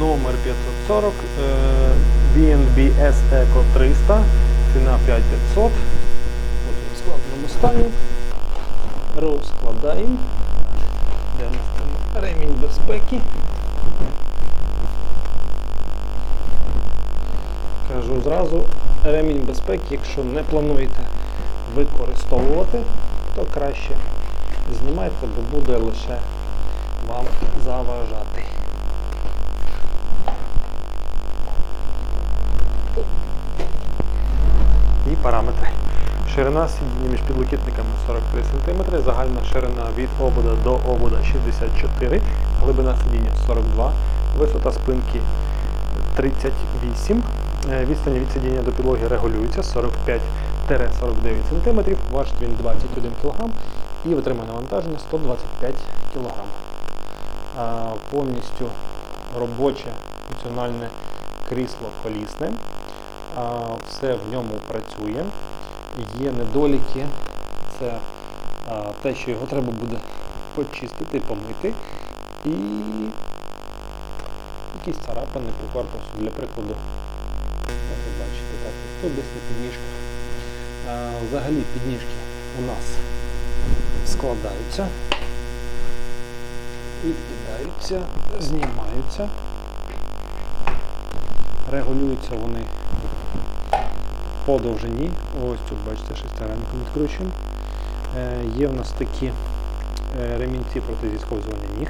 номер 540 е, B&B S Eco 300, ціна 5500. От він в складеному стані. Розкладаємо. Де у нас там ремінь безпеки? Кажу зразу, ремінь безпеки, якщо не плануєте використовувати, то краще знімайте, бо буде лише вам заважати. Ширина сидіння між підлокітниками 43 см, загальна ширина від обода до обода 64 глибина сидіння 42 висота спинки 38 Е, Відстань від сидіння до підлоги регулюється 45-49 см, важить він 21 кг і витримує навантаження 125 кг. Повністю робоче функціональне крісло колісне. Все в ньому працює. Є недоліки, це а, те, що його треба буде почистити, помити. І якісь царапини по корпусу, для прикладу. Як ви бачите, так, тут десь на підніжках. А, Взагалі підніжки у нас складаються, відкидаються, знімаються. Регулюються вони по довжині. Ось тут бачите шестеренку відкручуємо. Е, є в нас такі е, ремінці проти зісковзування ніг.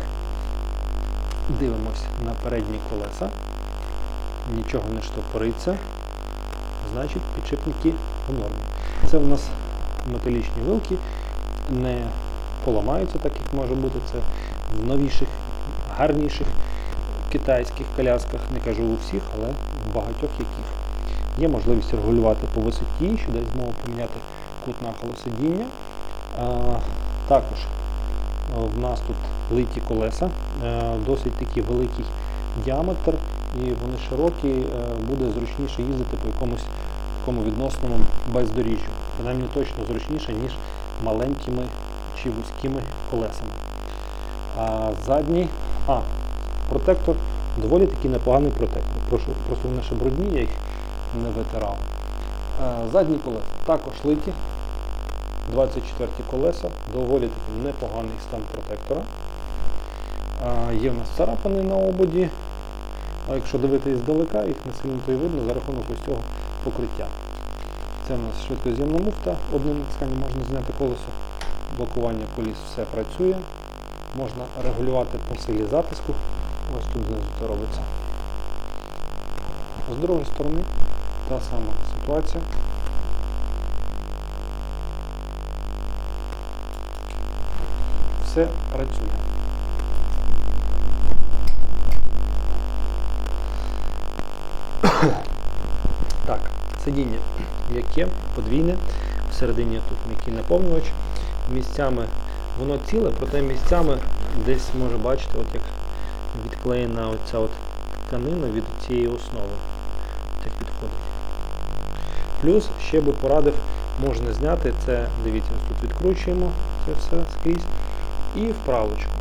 Дивимось на передні колеса. Нічого не штопориться. Значить, підшипники у нормі. Це в нас металічні вилки, не поламаються так, як може бути. Це в новіших, гарніших китайських колясках, не кажу у всіх, але в багатьох яких. Є можливість регулювати по висоті, що дасть змогу поміняти кут нахилу сидіння. Також в нас тут литі колеса, досить такий великий діаметр, і вони широкі, буде зручніше їздити по якомусь такому відносному бездоріжжю. Принаймні точно зручніше, ніж маленькими чи вузькими колесами. А задній, а, протектор доволі такий непоганий протектор. Просто вони ще брудні, я їх не витирав. Е, Задні колеса також литі. 24 колеса, доволі такий непоганий стан протектора. Є в нас царапини на ободі, а якщо дивитися здалека, їх не сильно то й видно за рахунок ось цього покриття. Це у нас швидкоз'ємна муфта, одним натисканням можна зняти колесо, блокування коліс все працює. Можна регулювати по силі затиску. Ось тут знизу це робиться. З другої сторони та сама ситуація. Все працює. Так, сидіння м'яке, подвійне, всередині тут м'який наповнювач. Місцями воно ціле, проте місцями десь може бачити, от як відклеєна оця от тканина від цієї основи. От як підходить. Плюс ще би порадив, можна зняти це, дивіться, ось тут відкручуємо це все скрізь. І вправочку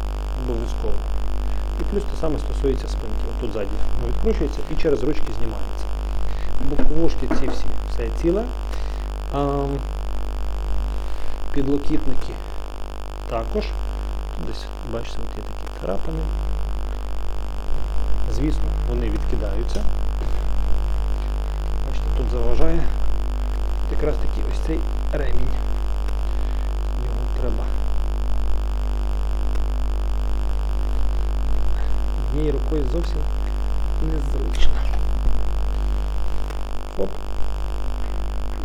обов'язково. І плюс те саме стосується спинки. От тут ззаді відкручується і через ручки знімається. Боковушки ці всі все ціле. А, підлокітники також. Тут десь, бачите, от є такі царапини. Звісно, вони відкидаються. Бачите, тут якраз таки ось цей ремінь. Його треба однією рукою зовсім незручно. Оп.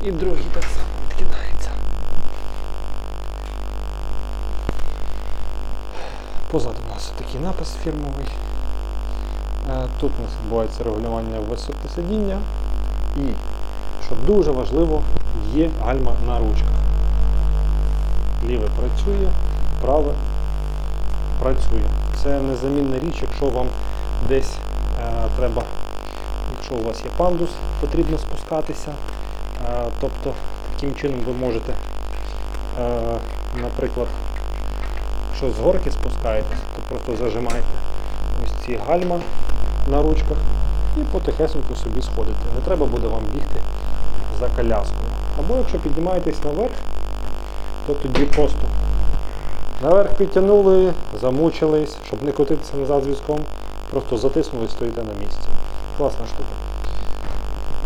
І другий так само відкидається. Позаду у нас такий напис фірмовий. Е, Тут у нас відбувається регулювання висоти сидіння. І, що дуже важливо, є гальма на ручках. Ліве працює, праве працює. Це незамінна річ, якщо вам десь е, треба, якщо у вас є пандус, потрібно спускатися. Е, тобто таким чином ви можете, е, наприклад, якщо з горки спускаєтесь, то просто зажимаєте ось ці гальма на ручках і потихесеньку собі сходите. Не треба буде вам бігти за коляскою. Або якщо піднімаєтесь наверх, то тоді просто наверх підтягнули, замучились, щоб не котитися назад з візком, просто затиснули і стоїте на місці. Класна штука.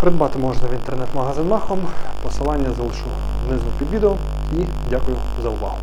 Придбати можна в інтернет-магазин Махом. Посилання залишу внизу під відео і дякую за увагу.